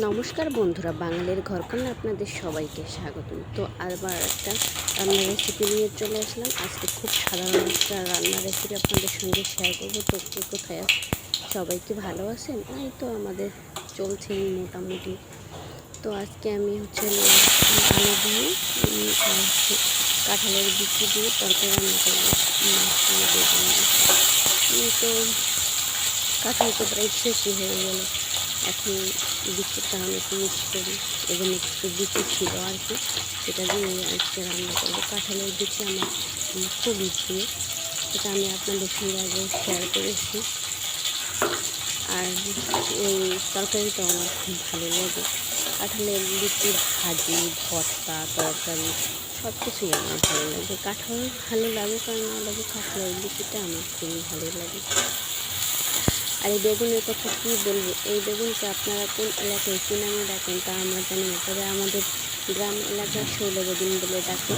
নমস্কার বন্ধুরা, বাঙালির ঘরকন্যা আপনাদের সবাইকে স্বাগতম। তো আবার একটা রান্নার রেসিপি নিয়ে চলে আসলাম। আজকে খুব সাধারণ একটা রান্নার রেসিপি আপনাদের সঙ্গে শেয়ার করব। তো কে কোথায় সবাই কি ভালো আছেন? এই তো আমাদের চলছে মোটামুটি। তো আজকে আমি হচ্ছে আলু দিয়ে কাঁঠালের বিচি দিয়ে তরকারি রান্না করব। তো কাঁঠাল তো প্রায় শেষই হয়ে গেল। এখন বিস্কুটটা আমি একটু মিক্স করি। এবং একটু বিচি ছিল আর কি। সেটা দিয়ে আজকে রান্না করব। কাঁঠালের বিচি আমার খুবই প্রিয়। সেটা আমি আপনাদের সঙ্গে আগে শেয়ার করেছি। আর এই তরকারিটাও আমার খুব ভালো লাগে। কাঁঠালের বিচি ভাজি, ভর্তা, তরকারি সব কিছুই আমার ভালো লাগে। কাঁঠাল ভালো লাগে কারণ না লাগে কাঁঠালের বিচিটা আমার খুবই ভালো লাগে। আর এই বেগুনের কথা কী বলব? এই বেগুনকে আপনারা কোন এলাকায় কী নামে ডাকেন তা আমরা জানি না, তবে আমাদের গ্রাম এলাকায় শৈল বেগুন বলে ডাকে।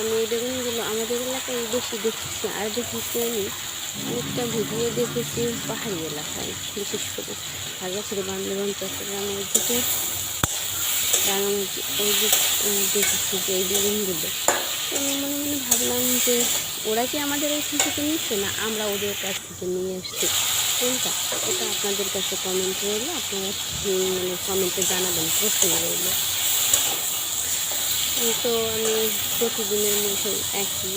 আমি এই বেগুনগুলো আমাদের এলাকায় বেশি দেখেছি, আর দেখেছি আমি? অনেকটা ভিডিও দেখেছি পাহাড়ি এলাকায়, বিশেষ করে খাগড়াছড়ি বান্দরবান রাঙামাটি ওই দিক দেখেছি যে এই বেগুনগুলো, তো আমি মনে মনে ভাবলাম যে ওরা কি আমাদের এখান থেকে নিচ্ছে না, আমরা ওদের কাছ থেকে নিয়ে এসছি কোনটা? এটা আপনাদের কাছে কমেন্ট রইল, আপনারা মানে কমেন্টে জানাবেন, প্রশ্ন রইল। তো আমি প্রতিদিনের মতো একই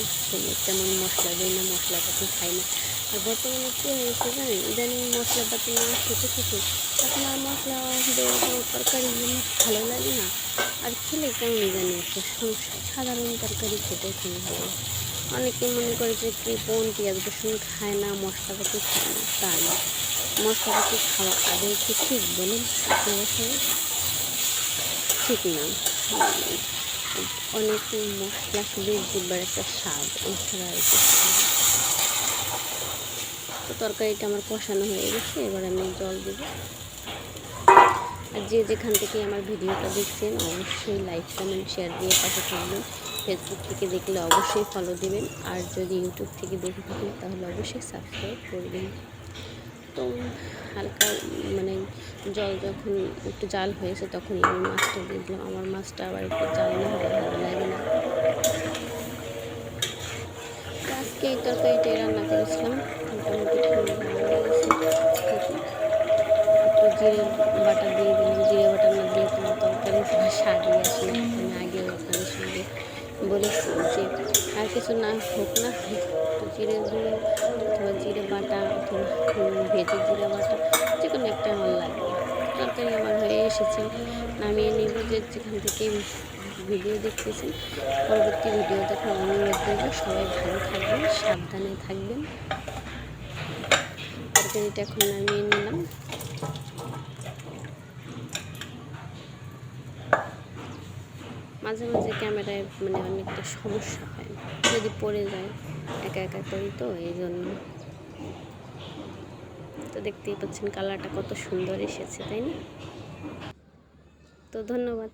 তেমন মশলা দিই না, মশলাপাতি খাই না। আর বর্তমানে কী হয়েছে জানেন? ইদানিং মশলাপাতি না খেতে খেতে এখন আর মশলা দেওয়া তরকারি ভালো লাগে না, আর খেলে কেমন জানি একটা সমস্যা সাধারণ তরকারি খেতে খুবই ভালো অনেকে মনে করে যে কৃপণ পেঁয়াজ রসুন খায় না মশলাপাতি খায় না, তা না। মশলাপাতি খাওয়া আদৌ কি ঠিক বলুন? ঠিক না। অনেক মশলা শুধু জিব্বার একটা স্বাদ না। তো তরকারিটা আমার কষানো হয়ে গেছে, এবার আমি জল দেবো। আর যে যেখান থেকে আমার ভিডিওটা দেখছেন, অবশ্যই লাইক কমেন্ট শেয়ার দিয়ে পাশে থাকবেন। ফেসবুক থেকে দেখলে অবশ্যই ফলো দিবেন। আর যদি ইউটিউব থেকে দেখে থাকেন, তাহলে অবশ্যই সাবস্ক্রাইব করবেন তো হালকা মানে জল যখন একটু জাল হয়েছে, তখন আমি মাছটা দিয়ে দিলাম আমার মাছটা আবার একটু জাল না হলে ভালো লাগে না। আজকে এই তরকারিটাই রান্না করেছিলাম। মোটামুটি ভালো লেগেছে একটু জিরে বাটা দিয়ে দিলাম। জিরে বাটা না দিয়ে কোনো তরকারি কোনো স্বাদই আসে না আমি আগেও আপনাদের সঙ্গে বলেছি যে আর কিছু না হোক না, একটু জিরে গুঁড়ো, অথবা জিরে বাটা, অথবা ভেজে জিরে বাটা, যে কোনো একটা আমার লাগবে তরকারি আমার হয়ে এসেছে। নামিয়ে নিব যে যেখান থেকে ভিডিও দেখতেছেন। পরবর্তী ভিডিও দেখার অনুরোধ করব সবাই ভালো থাকবেন, সাবধানে থাকবেন। তরকারিটা এখন নামিয়ে নিলাম। মাঝে মাঝে ক্যামেরায় মানে অনেকটা সমস্যা হয়। যদি পড়ে যায়, একা একা করি তো, এই জন্য। তো দেখতেই পাচ্ছেন কালারটা কত সুন্দর এসেছে, তাই না? তো ধন্যবাদ।